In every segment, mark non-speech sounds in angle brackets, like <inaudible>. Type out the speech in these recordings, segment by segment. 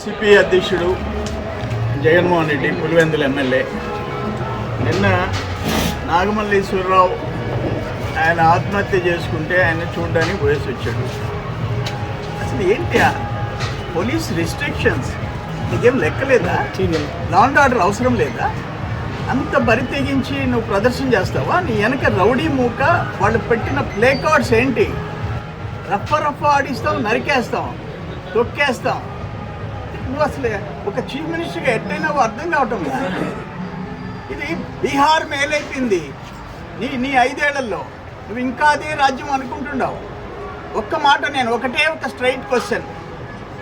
YCP అధ్యక్షుడు Jaganmohan Reddy Pulivendula MLA. నిన్న నాగమల్లేశ్వరరావు ఆయన ఆత్మహత్య చేసుకుంటే ఆయన చూడడానికి పోయేసి వచ్చాడు. అసలు ఏంటి పోలీస్ రిస్ట్రిక్షన్స్ నీకేం లెక్కలేదా లా అండ్ ఆర్డర్ అవసరం లేదా? అంత బరి తెగించి నువ్వు ప్రదర్శన చేస్తావా? నీ వెనక రౌడీ మూక వాళ్ళు పెట్టిన ప్లే కార్డ్స్ ఏంటి? రఫ రఫ ఆడిస్తాం నరికేస్తాం తొక్కేస్తాం. నువ్వు అసలు ఒక చీఫ్ మినిస్టర్గా ఎట్టయినా అర్థం కావటం ఇది బీహార్ మేలైపోయింది. నీ నీ ఐదేళ్ళలో నువ్వు ఇంకా అదే రాజ్యం అనుకుంటున్నావు. ఒక్క మాట నేను ఒకటే ఒక స్ట్రైట్ క్వశ్చన్.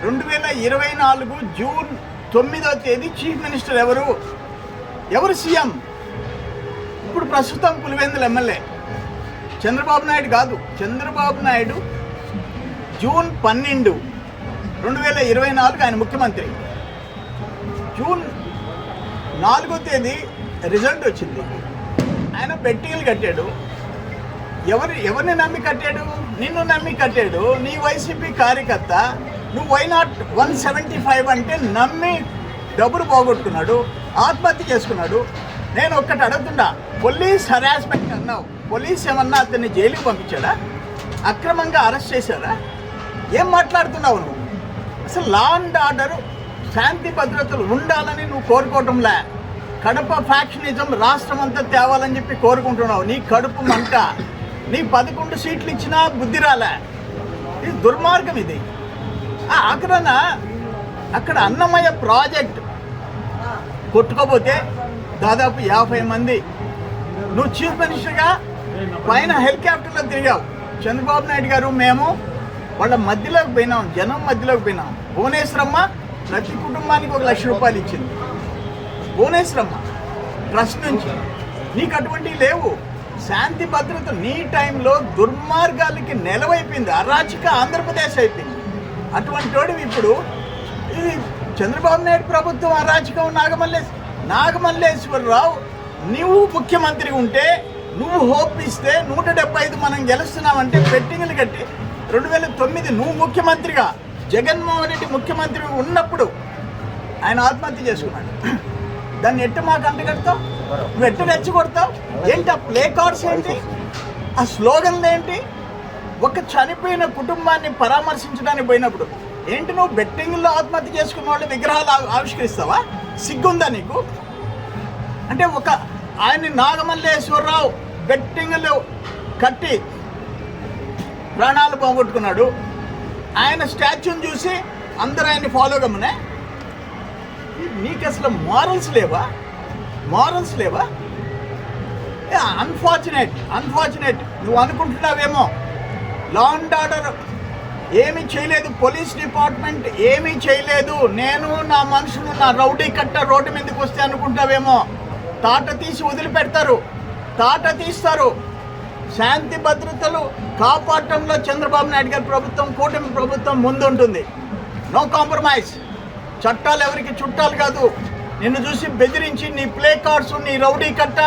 రెండు వేల ఇరవై నాలుగు జూన్ తొమ్మిదో తేదీ చీఫ్ మినిస్టర్ ఎవరు? ఎవరు సీఎం? ఇప్పుడు ప్రస్తుతం పులివెందుల ఎమ్మెల్యే. చంద్రబాబు నాయుడు కాదు చంద్రబాబు నాయుడు జూన్ పన్నెండు. రెండు వేల ఇరవై నాలుగు ఆయన ముఖ్యమంత్రి. జూన్ నాలుగో తేదీ రిజల్ట్ వచ్చింది. ఆయన బెట్టింగ్లు కట్టాడు. ఎవరు ఎవరిని నమ్మి కట్టాడు? నిన్ను నమ్మి కట్టాడు. నీ వైసీపీ కార్యకర్త నువ్వు why not one seventy five అంటే నమ్మి డబ్బులు పోగొట్టుకున్నాడు ఆత్మహత్య చేసుకున్నాడు. నేను ఒక్కటి అడుగుతున్నా పోలీస్ హరాస్మెంట్ అన్నావు. పోలీస్ ఏమన్నా అతన్ని జైలుకి పంపించాడా? అక్రమంగా అరెస్ట్ చేశారా ఏం మాట్లాడుతున్నావు నువ్వు? అసలు లా అండ్ ఆర్డర్ శాంతి భద్రతలు ఉండాలని నువ్వు కోరుకోవటంలే. కడప ఫ్యాక్షనిజం రాష్ట్రం అంతా తేవాలని చెప్పి కోరుకుంటున్నావు. నీ కడుపు మంట నీ పదకొండు సీట్లు ఇచ్చినా బుద్ధి రాలే. ఇది దుర్మార్గం ఇది. ఆ అక్కడ అన్నమయ్య ప్రాజెక్ట్ కొట్టుకోపోతే దాదాపు యాభై మంది. నువ్వు చీఫ్ మినిస్టర్గా పైన హెలికాప్టర్లో తిరిగావు. చంద్రబాబు నాయుడు గారు మేము వాళ్ళ మధ్యలోకి పోయినాం జనం మధ్యలోకి పోయినాం. భువనేశ్వరమ్మ ప్రతి కుటుంబానికి ఒక లక్ష రూపాయలు ఇచ్చింది. భువనేశ్వరమ్మ ట్రస్ట్ నుంచి. నీకు అటువంటివి లేవు. శాంతి భద్రత నీ టైంలో దుర్మార్గాలకి నెలవైపోయింది. అరాచక ఆంధ్రప్రదేశ్ అయిపోయింది. అటువంటి వాడు ఇప్పుడు ఇది చంద్రబాబు నాయుడు ప్రభుత్వం అరాచకం నాగమల్లేశ్వర నాగమల్లేశ్వరరావు నువ్వు ముఖ్యమంత్రి ఉంటే నువ్వు హోప్ ఇస్తే నూట డెబ్బై ఐదు మనం గెలుస్తున్నామంటే బెట్టింగ్లు కట్టి రెండు వేల తొమ్మిది నువ్వు ముఖ్యమంత్రిగా జగన్మోహన్ రెడ్డి ముఖ్యమంత్రి ఉన్నప్పుడు ఆయన ఆత్మహత్య చేసుకున్నాడు. దాన్ని ఎట్టు మాకు అంటగడతావు? నువ్వు ఎట్టు రెచ్చగొడతావు ఏంటి ఆ ప్లే కార్డ్స్ ఏంటి? ఆ స్లోగన్లు ఏంటి? ఒక చనిపోయిన కుటుంబాన్ని పరామర్శించడానికి పోయినప్పుడు ఏంటి నువ్వు బెట్టింగ్లో ఆత్మహత్య చేసుకున్న వాళ్ళు విగ్రహాలు ఆవిష్కరిస్తావా? సిగ్గుందా నీకు? అంటే ఒక ఆయన్ని నాగమల్లేశ్వరరావు బెట్టింగ్లు కట్టి ప్రాణాలు పోగొట్టుకున్నాడు. ఆయన స్టాచ్యూని చూసి అందరూ ఆయన్ని ఫాలో కమ్మనే. నీకు అసలు మారల్స్ లేవా? మారల్స్ లేవా? అన్ఫార్చునేట్ అన్ఫార్చునేట్ నువ్వు అనుకుంటున్నావేమో? లా అండ్ ఆర్డర్ ఏమీ చేయలేదు పోలీస్ డిపార్ట్మెంట్ ఏమీ చేయలేదు. నేను నా మనుషులు నా రౌడీ కట్ట రోడ్డు మీదకి వస్తే అనుకుంటావేమో? తాట తీసి వదిలిపెడతారు. తాట తీస్తారు. శాంతి భద్రతలు కాపాడటంలో చంద్రబాబు నాయుడు గారి ప్రభుత్వం కూటమి ప్రభుత్వం ముందుంటుంది. నో కాంప్రమైజ్ చట్టాలు ఎవరికి చుట్టాలు కాదు. నిన్ను చూసి బెదిరించి నీ ప్లే కార్డ్స్ నీ రౌడీ కట్ట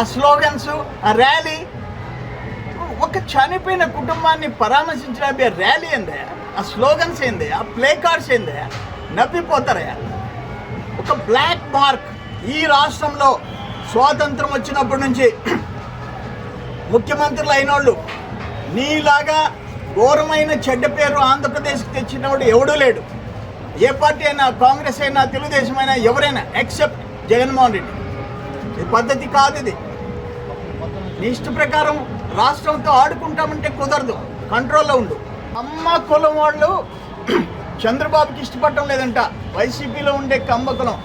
ఆ స్లోగన్స్ ఆ ర్యాలీ. ఒక చనిపోయిన కుటుంబాన్ని పరామర్శించడానికి ర్యాలీ ఏందే? ఆ స్లోగన్స్ ఏంది? ఆ ప్లే కార్డ్స్ ఏందే? నవ్విపోతారా ఒక బ్లాక్ మార్క్. ఈ రాష్ట్రంలో స్వాతంత్రం వచ్చినప్పటి నుంచి ముఖ్యమంత్రులు అయినోళ్ళు నీలాగా ఘోరమైన చెడ్డ పేరు ఆంధ్రప్రదేశ్కి తెచ్చినవాడు ఎవడూ లేడు. ఏ పార్టీ అయినా కాంగ్రెస్ అయినా తెలుగుదేశం అయినా ఎవరైనా ఎక్సెప్ట్ జగన్మోహన్ రెడ్డి. ఈ పద్ధతి కాదు ఇది. నీ ఇష్ట ప్రకారం రాష్ట్రంతో ఆడుకుంటామంటే కుదరదు. కంట్రోల్లో ఉండు. అమ్మ కులం వాళ్ళు <clears throat> చంద్రబాబుకి ఇష్టపడటం లేదంట. వైసీపీలో ఉండే కమ్మ కులం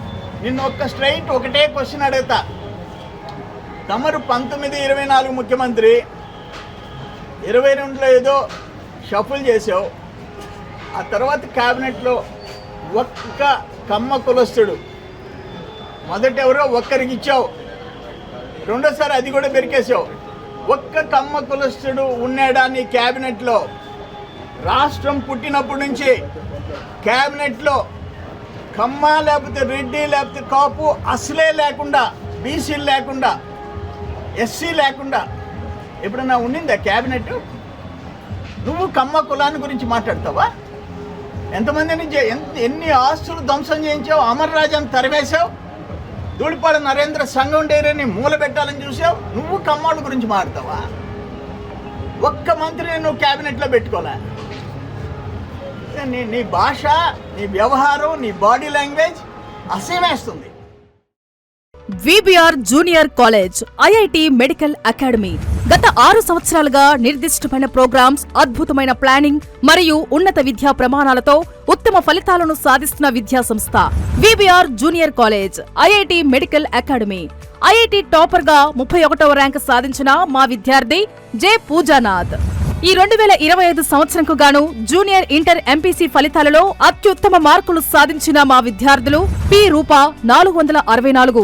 నిన్ను ఒక్క స్ట్రైట్ ఒకటే క్వశ్చన్ అడుగుతా. తమరు పంతొమ్మిది ఇరవై నాలుగు ముఖ్యమంత్రి ఇరవై రెండులో ఏదో షఫుల్ చేసావు ఆ తర్వాత క్యాబినెట్లో ఒక్క కమ్మ కులస్తుడు. మొదట ఎవరో ఒక్కరికి ఇచ్చావు. రెండోసారి అది కూడా పెరికేసావు ఒక్క కమ్మ కులస్తుడు ఉన్నాడా నీ క్యాబినెట్లో? రాష్ట్రం పుట్టినప్పటి నుంచి క్యాబినెట్లో కమ్మ లేకపోతే రెడ్డి లేకపోతే కాపు అసలే లేకుండా బీసీలు లేకుండా ఎస్సీ లేకుండా ఎప్పుడన్నా ఉండిందా క్యాబినెట్? నువ్వు కమ్మ కులాన్ని గురించి మాట్లాడతావా? ఎంతమందిని ఎంత ఎన్ని ఆస్తులు ధ్వంసం చేయించావు? అమర్ రాజాని తరివేశావు ధూళిపాడ నరేంద్ర సంఘం డేరేని మూల పెట్టాలని చూసావు నువ్వు కమ్మాళ్ళ గురించి మాట్లాడతావా? ఒక్క మంత్రిని నువ్వు క్యాబినెట్లో పెట్టుకోలే. నీ నీ భాష నీ వ్యవహారం నీ body language అసహ్యమేస్తుంది. VBR junior college IIT medical academy గత ఆరు సంవత్సరాలుగా నిర్దిష్టమైన ప్రోగ్రామ్స్ అద్భుతమైన ప్లానింగ్ మరియు ఉన్నత విద్యా ప్రమాణాలతో ఉత్తమ ఫలితాలను సాధిస్తున్న విద్యా సంస్థ. VBR junior college IIT medical academy IIT టాపర్గా ముప్పై ఒకటవ ర్యాంక్ సాధించిన మా విద్యార్థి జె పూజానాథ్. ఈ రెండు వేల ఇరవై ఐదు సంవత్సరంకు గాను జూనియర్ ఇంటర్ ఎంపీసీ ఫలితాలలో అత్యుత్తమ మార్కులు సాధించిన మా విద్యార్థులు పి రూప నాలుగు వందల అరవై నాలుగు.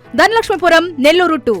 Dhanalakshmipuram Nellore two